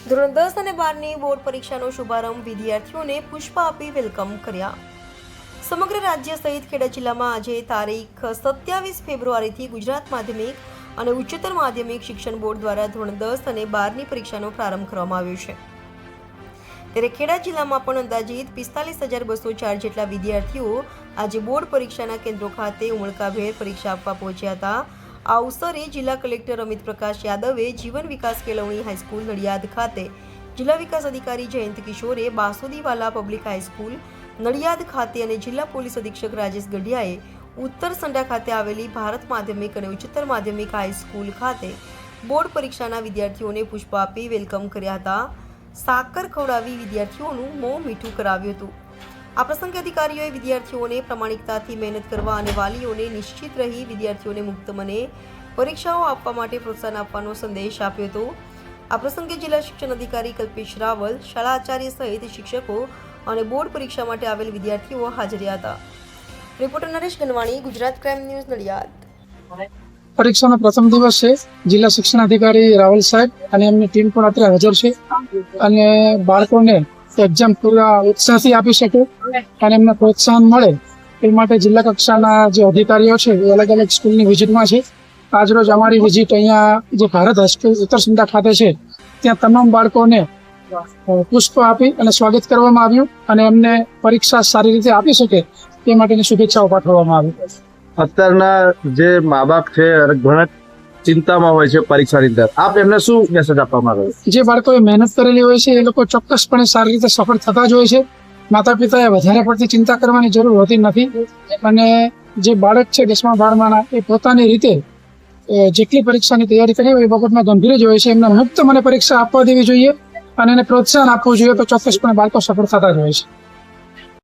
ધોરણ દસ અને બારની બોર્ડ પરીક્ષાનો શુભારંભ વિદ્યાર્થીઓને પુષ્પ આપી વેલકમ કર્યા. સમગ્ર રાજ્ય સહિત ખેડા જિલ્લામાં આજે તારીખ સત્યાવીસ ફેબ્રુઆરીથી ગુજરાત માધ્યમિક અને ઉચ્ચતર માધ્યમિક શિક્ષણ બોર્ડ દ્વારા ધોરણ દસ અને બારની પરીક્ષાનો પ્રારંભ કરવામાં આવ્યો છે. ત્યારે ખેડા જિલ્લામાં પણ અંદાજિત પિસ્તાલીસ હજાર બસો ચાર જેટલા વિદ્યાર્થીઓ આજે બોર્ડ પરીક્ષાના કેન્દ્રો ખાતે ઉમળકાભેર પરીક્ષા આપવા પહોંચ્યા હતા. આ અવસરે જિલ્લા કલેક્ટર અમિત પ્રકાશ યાદવે જીવન વિકાસ કેળવણી હાઈસ્કૂલ નડિયાદ ખાતે. જિલ્લા વિકાસ અધિકારી Jayant કિશોરે Basudiwala public high school Nadiad ખાતે અને જિલ્લા પોલીસ અધિક્ષક રાજેશ ગઢિયાએ ઉત્તર સંડા ખાતે આવેલી ભારત માધ્યમિક અને ઉચ્ચતર માધ્યમિક હાઈસ્કૂલ ખાતે બોર્ડ પરીક્ષાના વિદ્યાર્થીઓને પુષ્પ આપી વેલકમ કર્યા હતા. સાકર ખવડાવી વિદ્યાર્થીઓનું મોં મીઠું કરાવ્યું હતું. આ પ્રસંગે અધિકારીઓએ વિદ્યાર્થીઓને પ્રમાણિકતાથી મહેનત કરવા અને વાલીઓને નિશ્ચિત રહી વિદ્યાર્થીઓને મુક્ત મને પરીક્ષાઓ આપવા માટે પ્રોત્સાહન આપવાનો સંદેશ આપ્યો હતો. આ પ્રસંગે જિલ્લા શિક્ષણ અધિકારી કલ્પેશ રાવલ, શાળા આચાર્ય સહિત શિક્ષકો અને બોર્ડ પરીક્ષા માટે આવેલ વિદ્યાર્થીઓ હાજર હતા. Reporter Naresh Ganwani, Gujarat crime news Nadiad. પરીક્ષાનો પ્રથમ દિવસ છે. જિલ્લા શિક્ષણ અધિકારી રાવલ સાહેબ અને એમની ટીમ પણ અત્યારે હાજર છે. અને બાળકોને એક્ઝામ પૂરા ઉત્સાહથી આપી શકે અને એમને પ્રોત્સાહન મળે એ માટે જિલ્લા કક્ષાના જે અધિકારીઓ છે એ અલગ અલગ સ્કૂલની વિઝિટમાં છે. આજરોજ અમારી વિઝિટ અહીંયા જે ભારત હાઈસ્કૂલ ઉત્તર સુંદા ખાતે છે ત્યાં તમામ બાળકોને પુષ્પ આપી અને સ્વાગત કરવામાં આવ્યું અને એમને પરીક્ષા સારી રીતે આપી શકે તે માટેની શુભેચ્છાઓ પાઠવવામાં આવી. અત્યારના જે મા બાપ છે ઘણા ચિંતામાં હોય છે પરીક્ષાની અંદર. આપ એમને શું મેસેજ આપવા માંગો છો? જે બાળકોએ મહેનત કરેલી હોય છે, એ લોકો ચોક્કસપણે સારી રીતે સફળ થતા જ હોય છે. માતા પિતાએ વધારે પડતી ચિંતા કરવાની જરૂર હોતી નથી. અને જે બાળક છે, દસમા, બારમાના, એ પોતાની રીતે જેટલી પરીક્ષાની તૈયારી કરી હોય, એ બાબતમાં ગંભીર જ હોય છે. એમને મુક્ત મને પરીક્ષા આપવા દેવી જોઈએ અને એને પ્રોત્સાહન આપવું જોઈએ તો ચોક્કસપણે બાળકો સફળ થતા જ હોય છે.